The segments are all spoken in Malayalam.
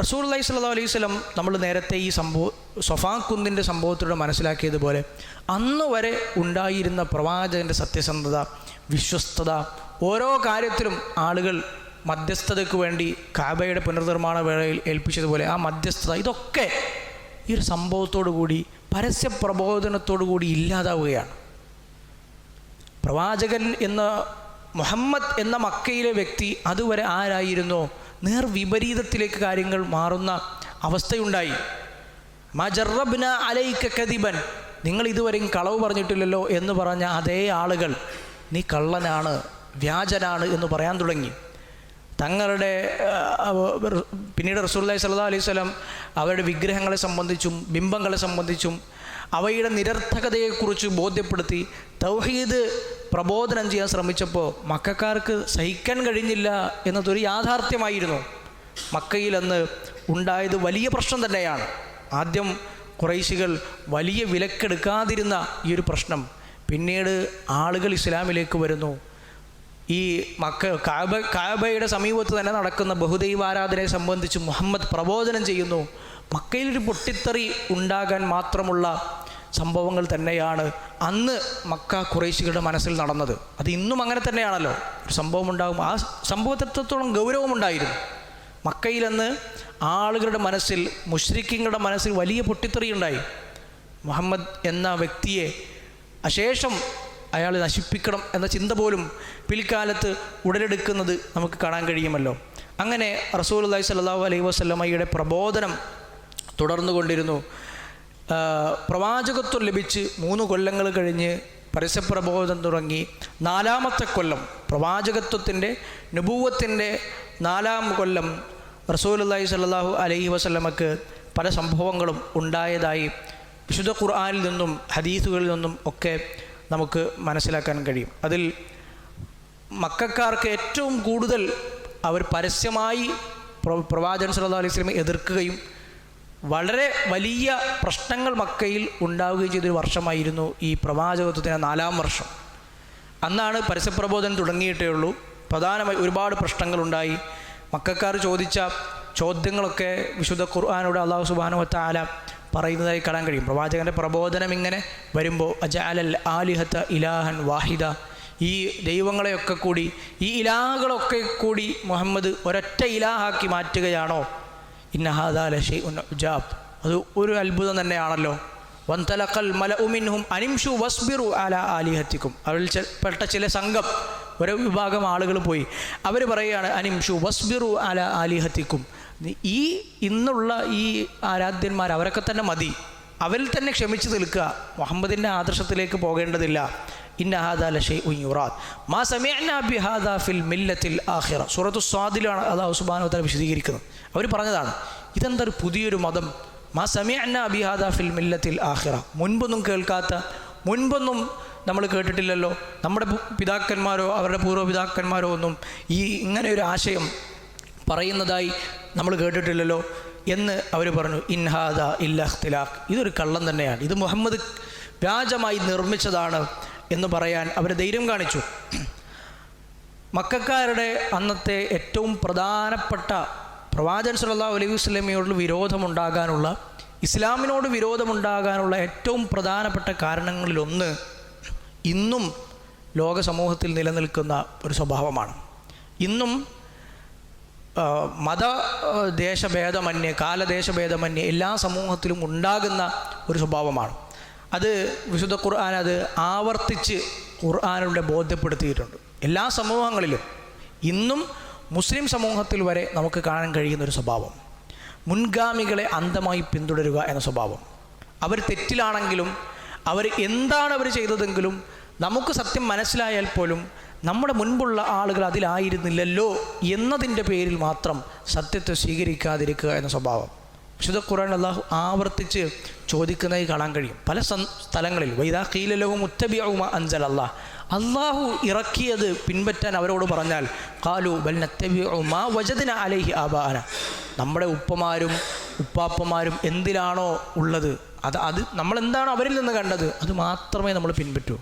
റസൂൽ അലൈഹി സ്വല്ലാ അലൈഹി സ്വലം നമ്മൾ നേരത്തെ ഈ സംഭവം സൊഫാ കുന്നിന്റെ സംഭവത്തിലൂടെ മനസ്സിലാക്കിയതുപോലെ അന്ന് വരെ ഉണ്ടായിരുന്ന പ്രവാചകന്റെ സത്യസന്ധത വിശ്വസ്തത ഓരോ കാര്യത്തിലും ആളുകൾ മധ്യസ്ഥതയ്ക്ക് വേണ്ടി കാബയുടെ പുനർനിർമ്മാണ വേളയിൽ ഏൽപ്പിച്ചതുപോലെ ആ മധ്യസ്ഥത ഇതൊക്കെ ഈ ഒരു സംഭവത്തോടു കൂടി പരസ്യ പ്രബോധനത്തോടു കൂടി ഇല്ലാതാവുകയാണ്. പ്രവാചകൻ എന്ന മുഹമ്മദ് എന്ന മക്കയിലെ വ്യക്തി അതുവരെ ആരായിരുന്നോ? നേർ വിപരീതത്തിലേക്ക് കാര്യങ്ങൾ മാറുന്ന അവസ്ഥയുണ്ടായി. മജറബ്ന അലൈക്ക കതിബൻ നിങ്ങൾ ഇതുവരെയും കളവ് പറഞ്ഞിട്ടില്ലല്ലോ എന്ന് പറഞ്ഞ അതേ ആളുകൾ നീ കള്ളനാണ് വ്യാജനാണ് എന്ന് പറയാൻ തുടങ്ങി. തങ്ങളുടെ പിന്നീട് റസൂല്ലായി സല്ലാ അലൈഹി സ്വലം അവരുടെ വിഗ്രഹങ്ങളെ സംബന്ധിച്ചും ബിംബങ്ങളെ സംബന്ധിച്ചും അവയുടെ നിരർത്ഥകതയെക്കുറിച്ച് ബോധ്യപ്പെടുത്തി. തൗഹീദ് പ്രബോധനം ചെയ്യാൻ ശ്രമിച്ചപ്പോൾ മക്കാർക്ക് സഹിക്കാൻ കഴിഞ്ഞില്ല എന്നതൊരു യാഥാർത്ഥ്യമായിരുന്നു. മക്കയിൽ അന്ന് ഉണ്ടായത് വലിയ പ്രശ്നം തന്നെയാണ്. ആദ്യം കുറേശികൾ വലിയ വിലക്കെടുക്കാതിരുന്ന ഈ ഒരു പ്രശ്നം. പിന്നീട് ആളുകൾ ഇസ്ലാമിലേക്ക് വരുന്നു. ഈ മക്ക കാബ കാബയുടെ സമീപത്ത് തന്നെ നടക്കുന്ന ബഹുദൈവാരാധനയെ സംബന്ധിച്ച് മുഹമ്മദ് പ്രബോധനം ചെയ്യുന്നു. മക്കയിലൊരു പൊട്ടിത്തെറി ഉണ്ടാകാൻ മാത്രമുള്ള സംഭവങ്ങൾ തന്നെയാണ് അന്ന് മക്ക കുറേശികളുടെ മനസ്സിൽ നടന്നത്. അത് ഇന്നും അങ്ങനെ തന്നെയാണല്ലോ. ഒരു സംഭവം ഉണ്ടാകും. ആ സംഭവത്തിനത്തോളം ഗൗരവമുണ്ടായിരുന്നു. മക്കയിലന്ന് ആളുകളുടെ മനസ്സിൽ മുഷ്രിഖിങ്ങളുടെ മനസ്സിൽ വലിയ പൊട്ടിത്തെറി ഉണ്ടായി. മുഹമ്മദ് എന്ന വ്യക്തിയെ അശേഷം അയാൾ നശിപ്പിക്കണം എന്ന ചിന്ത പോലും പിൽക്കാലത്ത് ഉടലെടുക്കുന്നത് നമുക്ക് കാണാൻ കഴിയുമല്ലോ. അങ്ങനെ റസൂൽ അള്ളഹി സ്വല്ലല്ലാഹു അലൈഹി വസ്ലമയുടെ പ്രബോധനം തുടർന്നുകൊണ്ടിരുന്നു. പ്രവാചകത്വം ലഭിച്ച് മൂന്ന് കൊല്ലങ്ങൾ കഴിഞ്ഞ് പരസ്യപ്രബോധം തുടങ്ങി. നാലാമത്തെ കൊല്ലം പ്രവാചകത്വത്തിന്റെ നുപൂവത്തിന്റെ നാലാം കൊല്ലം റസൂൽ സല്ലാഹു അലൈഹി വസ്ലമക്ക് പല സംഭവങ്ങളും ഉണ്ടായതായി വിശുദ്ധ ഖുർആാനിൽ നിന്നും ഹദീസുകളിൽ നിന്നും ഒക്കെ നമുക്ക് മനസ്സിലാക്കാൻ കഴിയും. അതിൽ മക്കാർക്ക് ഏറ്റവും കൂടുതൽ അവർ പരസ്യമായി പ്രവാചകൻ സല്ലാ അലൈഹി സ്വലമെ എതിർക്കുകയും വളരെ വലിയ പ്രശ്നങ്ങൾ മക്കയിൽ ഉണ്ടാവുകയും ചെയ്തൊരു വർഷമായിരുന്നു ഈ പ്രവാചകത്വത്തിന്റെ നാലാം വർഷം. അന്നാണ് പരസ്യപ്രബോധനം തുടങ്ങിയിട്ടേ ഉള്ളൂ. പ്രധാനമായി ഒരുപാട് പ്രശ്നങ്ങളുണ്ടായി. മക്കാർ ചോദിച്ച ചോദ്യങ്ങളൊക്കെ വിശുദ്ധ ഖുർആാനോട് അള്ളാഹു സുബാനോ താല പറയുന്നതായി കാണാൻ കഴിയും. പ്രവാചകന്റെ പ്രബോധനം ഇങ്ങനെ വരുമ്പോൾ അജാലൽ ആലിഹത്ത ഇലാഹൻ വാഹിദ. ഈ ദൈവങ്ങളെയൊക്കെ കൂടി ഈ ഇലാഹകളൊക്കെ കൂടി മുഹമ്മദ് ഒരൊറ്റ ഇലാഹാക്കി മാറ്റുകയാണോ? ഇന്നഹാദാലഷി ഉജാബ്. അത് ഒരു അത്ഭുതം തന്നെയാണല്ലോ. വന്തലക്കൽ മല ഉമിൻഹും അനിംഷു വസ്ബിറു അല ആലിഹത്തിക്കും. അവരിൽ പെട്ട ചില സംഘം ഒരു വിഭാഗം ആളുകൾ പോയി. അവർ പറയുകയാണ് അനിംഷു വസ്ബിറു അല ആലിഹത്തിക്കും. ഈ ഇന്നുള്ള ഈ ആരാധ്യന്മാർ അവരൊക്കെ തന്നെ മതി. അവരിൽ തന്നെ ക്ഷമിച്ചു നിൽക്കുക. മുഹമ്മദിന്റെ ആദർശത്തിലേക്ക് പോകേണ്ടതില്ല. ഇന്ന ഹാദാ ലഷൈ ഉയ്യുറാദ് മാ സമയന ബിഹാദാ ഫിൽ മില്ലത്തിൽ ആഖിറ. സൂറത്തു സ്വാദിലാണ് അള്ളാഹു സുബാനോ തല വിശദീകരിക്കുന്നത്. അവർ പറഞ്ഞതാണ് ഇതെന്താ ഒരു പുതിയൊരു മതം. മാ സമയന ബിഹാദാ ഫിൽ മില്ലത്തിൽ ആഹിറ മുൻപൊന്നും കേൾക്കാത്ത മുൻപൊന്നും നമ്മൾ കേട്ടിട്ടില്ലല്ലോ. നമ്മുടെ പിതാക്കന്മാരോ അവരുടെ പൂർവപിതാക്കന്മാരോ ഒന്നും ഈ ഇങ്ങനെ ഒരു ആശയം പറയുന്നതായി നമ്മൾ കേട്ടിട്ടില്ലല്ലോ എന്ന് അവർ പറഞ്ഞു. ഇൻഹാദ ഇല്ലഖ്തിലാഖ് ഇതൊരു കള്ളം തന്നെയാണ്. ഇത് മുഹമ്മദ് വ്യാജമായി നിർമ്മിച്ചതാണ് എന്ന് പറയാൻ അവർ ധൈര്യം കാണിച്ചു. മക്കാരുടെ അന്നത്തെ ഏറ്റവും പ്രധാനപ്പെട്ട പ്രവാചൻ സല്ലാ അലൈഹി വസ്ലമിയോട് വിരോധമുണ്ടാകാനുള്ള ഇസ്ലാമിനോട് വിരോധമുണ്ടാകാനുള്ള ഏറ്റവും പ്രധാനപ്പെട്ട കാരണങ്ങളിലൊന്ന് ഇന്നും ലോക സമൂഹത്തിൽ നിലനിൽക്കുന്ന ഒരു സ്വഭാവമാണ്. ഇന്നും മത ദേശഭേദമന്യേ കാലദേശഭേദമന്യേ എല്ലാ സമൂഹത്തിലും ഉണ്ടാകുന്ന ഒരു സ്വഭാവമാണ്. അത് വിശുദ്ധ ഖുർആൻ അത് ആവർത്തിച്ച് ഖുർആാനിലൂടെ ബോധ്യപ്പെടുത്തിയിട്ടുണ്ട്. എല്ലാ സമൂഹങ്ങളിലും ഇന്നും മുസ്ലിം സമൂഹത്തിൽ വരെ നമുക്ക് കാണാൻ കഴിയുന്ന ഒരു സ്വഭാവം. മുൻഗാമികളെ അന്ധമായി പിന്തുടരുക എന്ന സ്വഭാവം. അവർ തെറ്റിലാണെങ്കിലും അവർ എന്താണ് അവർ ചെയ്തതെങ്കിലും നമുക്ക് സത്യം മനസ്സിലായാൽ പോലും നമ്മുടെ മുൻപുള്ള ആളുകൾ അതിലായിരുന്നില്ലല്ലോ എന്നതിന്റെ പേരിൽ മാത്രം സത്യത്തെ സ്വീകരിക്കാതിരിക്കുക എന്ന സ്വഭാവം. വിശുദ്ധ ഖുറാൻ അള്ളാഹു ആവർത്തിച്ച് ചോദിക്കുന്നതായി കാണാൻ കഴിയും. പല സ്ഥലങ്ങളിൽ വൈദാ കീലലവും അഞ്ചൽ അള്ളാഹ് അള്ളാഹു ഇറക്കിയത് പിൻപറ്റാൻ അവരോട് പറഞ്ഞാൽ കാലു ബൽ നത്തബിഉമാ വജദിന അലൈഹി ആബാന നമ്മുടെ ഉപ്പമാരും ഉപ്പാപ്പമാരും എന്തിലാണോ ഉള്ളത് അത് അത് നമ്മൾ എന്താണോ അവരിൽ നിന്ന് കണ്ടത് അത് മാത്രമേ നമ്മൾ പിൻപറ്റൂ.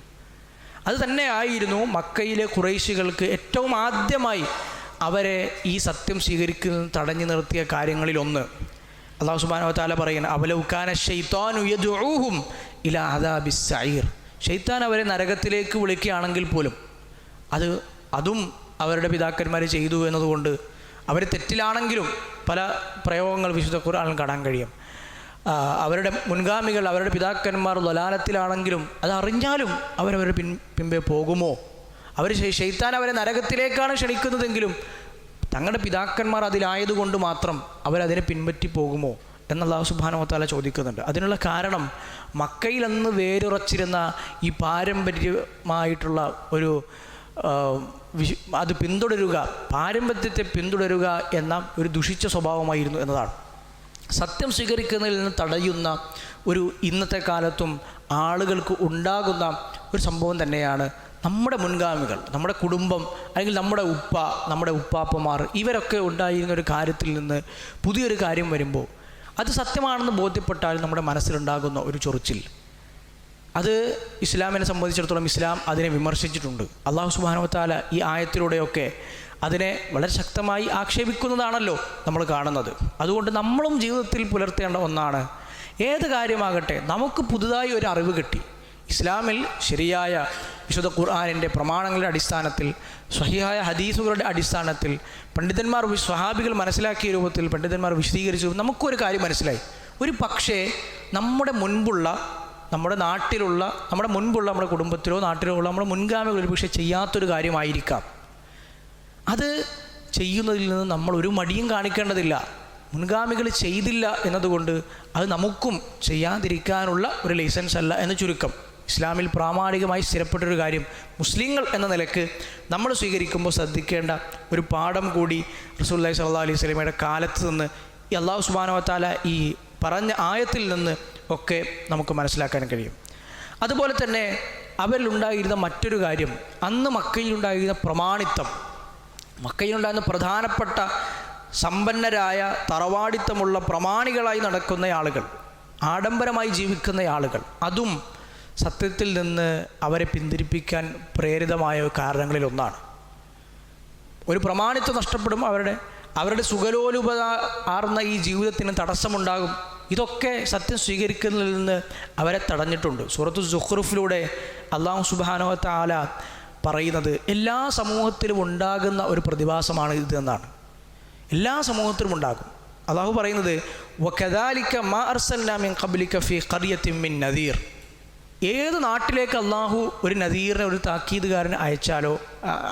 അത് തന്നെ ആയിരുന്നു മക്കയിലെ കുറേശികൾക്ക് ഏറ്റവും ആദ്യമായി അവരെ ഈ സത്യം സ്വീകരിക്കുന്നത് തടഞ്ഞു നിർത്തിയ കാര്യങ്ങളിലൊന്ന്. അള്ളാഹു സുബാനോ താല പറയുന്നത് അവലൗക്കാന ഷെയ്ത്താനുഹും ഇല അദാബിസ് സൈർ ഷെയ്ത്താൻ അവരെ നരകത്തിലേക്ക് വിളിക്കുകയാണെങ്കിൽ പോലും അത് അതും അവരുടെ പിതാക്കന്മാർ ചെയ്തു എന്നതുകൊണ്ട് അവർ തെറ്റിലാണെങ്കിലും പല പ്രയോഗങ്ങൾ വിശുദ്ധ ഖുർആനിൽ കാണാൻ കഴിയും. അവരുടെ മുൻഗാമികൾ അവരുടെ പിതാക്കന്മാർ ലലാലത്തിലാണെങ്കിലും അത് അറിഞ്ഞാലും അവരവരുടെ പിൻ പിമ്പെ പോകുമോ? അവർ ഷെയ്ത്താൻ അവരെ നരകത്തിലേക്കാണ് ക്ഷണിക്കുന്നതെങ്കിലും തങ്ങളുടെ പിതാക്കന്മാർ അതിലായതുകൊണ്ട് മാത്രം അവരതിനെ പിൻപറ്റി പോകുമോ എന്നുള്ള സുബാനോത്താല ചോദിക്കുന്നുണ്ട്. അതിനുള്ള കാരണം മക്കയിൽ അന്ന് വേരുറച്ചിരുന്ന ഈ പാരമ്പര്യമായിട്ടുള്ള ഒരു അത് പിന്തുടരുക പാരമ്പര്യത്തെ പിന്തുടരുക എന്ന ഒരു ദുഷിച്ച സ്വഭാവമായിരുന്നു എന്നതാണ്. സത്യം സ്വീകരിക്കുന്നതിൽ നിന്ന് തടയുന്ന ഒരു ഇന്നത്തെ കാലത്തും ആളുകൾക്ക് ഉണ്ടാകുന്ന ഒരു സംഭവം തന്നെയാണ് നമ്മുടെ മുൻഗാമികൾ നമ്മുടെ കുടുംബം അല്ലെങ്കിൽ നമ്മുടെ ഉപ്പ നമ്മുടെ ഉപ്പാപ്പമാർ ഇവരൊക്കെ ഉണ്ടായിരുന്ന ഒരു കാര്യത്തിൽ നിന്ന് പുതിയൊരു കാര്യം വരുമ്പോൾ അത് സത്യമാണെന്ന് ബോധ്യപ്പെട്ടാൽ നമ്മുടെ മനസ്സിലുണ്ടാകുന്ന ഒരു ചൊറിച്ചിൽ. അത് ഇസ്ലാമിനെ സംബന്ധിച്ചിടത്തോളം ഇസ്ലാം അതിനെ വിമർശിച്ചിട്ടുണ്ട്. അള്ളാഹു സുബാനുവത്താല ഈ ആയത്തിലൂടെയൊക്കെ അതിനെ വളരെ ശക്തമായി ആക്ഷേപിക്കുന്നതാണല്ലോ നമ്മൾ കാണുന്നത്. അതുകൊണ്ട് നമ്മളും ജീവിതത്തിൽ പുലർത്തേണ്ട ഒന്നാണ് ഏത് കാര്യമാകട്ടെ നമുക്ക് പുതുതായി ഒരു അറിവ് കിട്ടി. ഇസ്ലാമിൽ ശരിയായ വിശുദ്ധ ഖുർആാനിന്റെ പ്രമാണങ്ങളുടെ അടിസ്ഥാനത്തിൽ സ്വഹിയായ ഹദീസുകളുടെ അടിസ്ഥാനത്തിൽ പണ്ഡിതന്മാർ സ്വഹാബികൾ മനസ്സിലാക്കിയ രൂപത്തിൽ പണ്ഡിതന്മാർ വിശദീകരിച്ചു. നമുക്കൊരു കാര്യം മനസ്സിലായി. ഒരു പക്ഷേ നമ്മുടെ മുൻപുള്ള നമ്മുടെ നാട്ടിലുള്ള നമ്മുടെ മുൻപുള്ള നമ്മുടെ കുടുംബത്തിലോ നാട്ടിലോ ഉള്ള നമ്മുടെ മുൻഗാമികൾ ഒരു പക്ഷേ ചെയ്യാത്തൊരു കാര്യമായിരിക്കാം. അത് ചെയ്യുന്നതിൽ നിന്ന് നമ്മൾ ഒരു മടിയും കാണിക്കേണ്ടതില്ല. മുൻഗാമികൾ ചെയ്തില്ല എന്നതുകൊണ്ട് അത് നമുക്കും ചെയ്യാതിരിക്കാനുള്ള ഒരു ലൈസൻസ് അല്ല എന്ന് ചുരുക്കം. ഇസ്ലാമിൽ പ്രാമാണികമായി സ്ഥിരപ്പെട്ടൊരു കാര്യം മുസ്ലിങ്ങൾ എന്ന നിലയ്ക്ക് നമ്മൾ സ്വീകരിക്കുമ്പോൾ ശ്രദ്ധിക്കേണ്ട ഒരു പാഠം കൂടി റസൂല്ലായി സല്ലാ അലൈഹി സ്വലമയുടെ കാലത്ത് നിന്ന് ഈ അള്ളാഹു സുബാനവത്താല ഈ പറഞ്ഞ ആയത്തിൽ നിന്ന് ഒക്കെ നമുക്ക് മനസ്സിലാക്കാൻ കഴിയും. അതുപോലെ തന്നെ അവരിലുണ്ടായിരുന്ന മറ്റൊരു കാര്യം അന്ന് മക്കയിലുണ്ടായിരുന്ന പ്രമാണിത്വം. മക്കയിലുണ്ടായിരുന്ന പ്രധാനപ്പെട്ട സമ്പന്നരായ തറവാടിത്തമുള്ള പ്രമാണികളായി നടക്കുന്ന ആളുകൾ ആഡംബരമായി ജീവിക്കുന്ന ആളുകൾ അതും സത്യത്തിൽ നിന്ന് അവരെ പിന്തിരിപ്പിക്കാൻ പ്രേരിതമായ കാരണങ്ങളിൽ ഒന്നാണ്. ഒരു പ്രമാണിത്വം നഷ്ടപ്പെടും അവരുടെ അവരുടെ സുഖലോലുപത ആർന്ന ഈ ജീവിതത്തിന് തടസ്സമുണ്ടാകും. ഇതൊക്കെ സത്യം സ്വീകരിക്കുന്നതിൽ നിന്ന് അവരെ തടഞ്ഞിട്ടുണ്ട്. സൂറത്തു സുഹ്റുഫിലൂടെ അള്ളാഹു സുബാനോത്ത ആല പറയുന്നത് എല്ലാ സമൂഹത്തിലും ഉണ്ടാകുന്ന ഒരു പ്രതിഭാസമാണ് ഇത് എന്നാണ്. എല്ലാ സമൂഹത്തിലും ഉണ്ടാകും. അള്ളാഹു പറയുന്നത് വക്കദാലിക്ക മാ അർസൽനാ മിൻ ഖബ്ലിക ഫീ ഖറിയത്തിൻ മിൻ നദീർ. ഏത് നാട്ടിലേക്ക് അള്ളാഹു ഒരു നദീറിനെ ഒരു താക്കീതുകാരനെ അയച്ചാലോ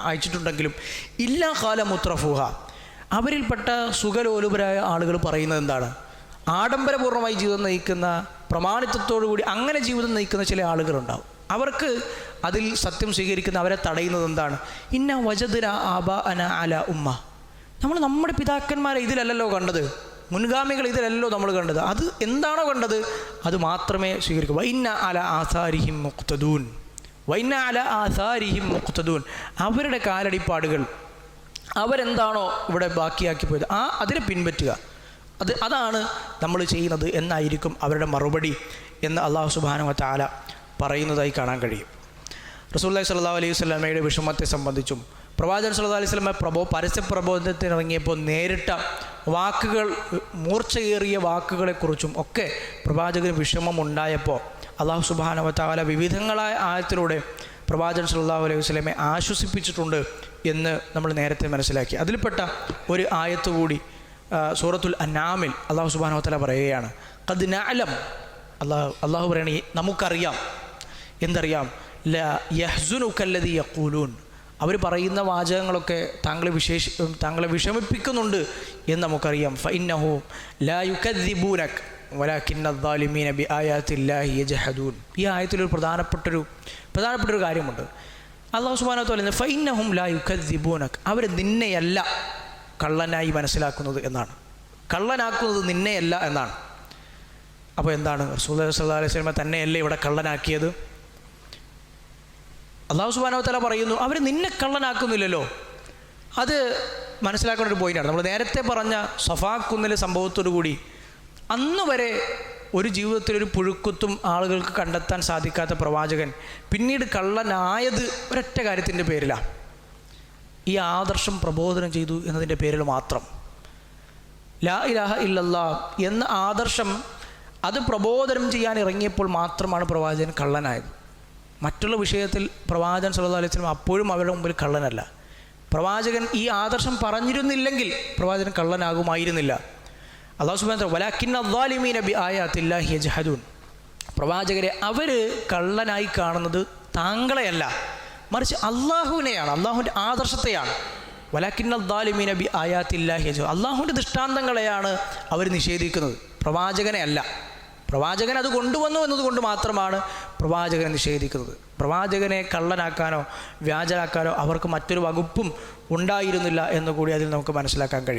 അയച്ചിട്ടുണ്ടെങ്കിലും ഇല്ലാ കാല മുത്രഫുഹ. അവരിൽപ്പെട്ട സുഖലോലുപരായ ആളുകൾ പറയുന്നത് എന്താണ്? ആഡംബരപൂർണമായി ജീവിതം നയിക്കുന്ന പ്രമാണിത്വത്തോടു കൂടി അങ്ങനെ ജീവിതം നയിക്കുന്ന ചില ആളുകളുണ്ടാവും. അവർക്ക് അതിൽ സത്യം സ്വീകരിക്കുന്ന അവരെ തടയുന്നത് എന്താണ്? ഇന്ന വജദുര ആബ അന അല ഉമ്മ. നമ്മൾ നമ്മുടെ പിതാക്കന്മാരെ ഇതിലല്ലല്ലോ കണ്ടത്. മുൻഗാമികൾ ഇതിലല്ലോ നമ്മൾ കണ്ടത്. അത് എന്താണോ കണ്ടത്? അത് മാത്രമേ സ്വീകരിക്കൂ. വൈന്ന അല ആസാരിഹിം മുക്തദൂൻ വൈന്ന അല ആസാരിഹിം മുക്തദൂൻ അവരുടെ കാലടിപ്പാടുകൾ അവരെന്താണോ ഇവിടെ ബാക്കിയാക്കി പോയത്? ആ അതിനെ പിൻപറ്റുക. അത് അതാണ് നമ്മൾ ചെയ്യുന്നത് എന്നായിരിക്കും അവരുടെ മറുപടി എന്ന് അള്ളാഹു സുബാനു താല പറയുന്നതായി കാണാൻ കഴിയും. റസൂല്ലായി സല്ലാ അലൈഹി സ്വലാമയുടെ വിഷമത്തെ സംബന്ധിച്ചും പ്രവാചകൻ സല്ലാ അലൈഹി സ്വലമ പ്രബോ പരസ്യ പ്രബോധനത്തിനിറങ്ങിയപ്പോൾ നേരിട്ട വാക്കുകൾ മൂർച്ചയേറിയ വാക്കുകളെക്കുറിച്ചും ഒക്കെ പ്രവാചകന് വിഷമം ഉണ്ടായപ്പോൾ അള്ളാഹു സുബാനവത്താല താല വിവിധങ്ങളായ ആയത്തിലൂടെ പ്രവാചകൻ സല്ലാഹു അലൈഹി വസ്ലമെ ആശ്വസിപ്പിച്ചിട്ടുണ്ട് എന്ന് നമ്മൾ നേരത്തെ മനസ്സിലാക്കി. അതിൽപ്പെട്ട ഒരു ആയത്ത് കൂടി സൂറത്തുൽ അനാമിൽ അള്ളാഹു സുബാനവ താല പറയുകയാണ് കദ്നാലം അള്ളാഹു അള്ളാഹു പറയണേ നമുക്കറിയാം. എന്തറിയാം? ല യഹ്സുനുക്കല്ലതി യക്കൂലൂൻ അവർ പറയുന്ന വാചകങ്ങളൊക്കെ താങ്കളെ വിശേഷ താങ്കളെ വിഷമിപ്പിക്കുന്നുണ്ട് എന്ന് നമുക്കറിയാം. ഫൈനഹോ ലാ യുക്കദ്ദിബൂനക് വലാഖിന്നീന ബി ആയാത്തില്ലാഹി യജഹദൂൻ. ഈ ആയത്തിലൊരു പ്രധാനപ്പെട്ടൊരു പ്രധാനപ്പെട്ടൊരു കാര്യമുണ്ട്. അള്ളാഹു സുബാന പറയുന്നത് ഫൈനഹും ലാ യുക്കദ്ദിബൂനക് അവർ നിന്നെയല്ല കള്ളനായി മനസ്സിലാക്കുന്നത് എന്നാണ്. കള്ളനാക്കുന്നത് നിന്നെയല്ല എന്നാണ്. അപ്പോൾ എന്താണ്? റസൂൽ സല്ലാ അലൈഹി സ്വലമ തന്നെയല്ലേ ഇവിടെ കള്ളനാക്കിയത്? അള്ളാഹു സുബാനോത്തല പറയുന്നു അവർ നിന്നെ കള്ളനാക്കുന്നില്ലല്ലോ. അത് മനസ്സിലാക്കേണ്ട ഒരു പോയിന്റാണ് നമ്മൾ നേരത്തെ പറഞ്ഞ സഫാക്കുന്നിലെ കൂടി അന്ന് വരെ ഒരു ജീവിതത്തിൽ ഒരു പുഴുക്കുത്തും ആളുകൾക്ക് കണ്ടെത്താൻ സാധിക്കാത്ത പ്രവാചകൻ പിന്നീട് കള്ളനായത് ഒരൊറ്റ കാര്യത്തിന്റെ പേരിലാണ് ഈ ആദർശം പ്രബോധനം ചെയ്തു എന്നതിന്റെ പേരിൽ മാത്രം. ലാ ഇലാഹ ഇല്ലല്ലാ എന്ന ആദർശം അത് പ്രബോധനം ചെയ്യാൻ ഇറങ്ങിയപ്പോൾ മാത്രമാണ് പ്രവാചകൻ കള്ളനായത്. മറ്റുള്ള വിഷയത്തിൽ പ്രവാചകൻ സല്ലല്ലാഹു അലൈഹി അപ്പോഴും അവരുടെ മുമ്പിൽ കള്ളനല്ല. പ്രവാചകൻ ഈ ആദർശം പറഞ്ഞിരുന്നില്ലെങ്കിൽ പ്രവാചകൻ കള്ളനാകുമായിരുന്നില്ല. അള്ളാഹു സുബ്ഹാനഹു വലാക്കിന്ന അദ്ദാലിമീന ബി ആയാത്തില്ലാഹി യജ്ഹദൂൻ. പ്രവാചകരെ അവർ കള്ളനായി കാണുന്നത് താങ്കളെയല്ല മറിച്ച് അള്ളാഹുവിനെയാണ് അള്ളാഹുവിന്റെ ആദർശത്തെയാണ്. വലാക്കിന്ന അദ്ദാലിമീൻ ബി ആയാത്തില്ലാഹി യജ്ഹദൂൻ. അള്ളാഹുവിന്റെ ദൃഷ്ടാന്തങ്ങളെയാണ് അവർ നിഷേധിക്കുന്നത്. പ്രവാചകനെ അല്ല പ്രവാചകൻ അത് കൊണ്ടുവന്നു എന്നതുകൊണ്ട് മാത്രമാണ് പ്രവാചകനെ നിഷേധിക്കുന്നത്. പ്രവാചകനെ കള്ളനാക്കാനോ വ്യാജനാക്കാനോ അവർക്ക് മറ്റൊരു വകുപ്പും ഉണ്ടായിരുന്നില്ല എന്ന് കൂടി അതിൽ നമുക്ക് മനസ്സിലാക്കാൻ കഴിയും.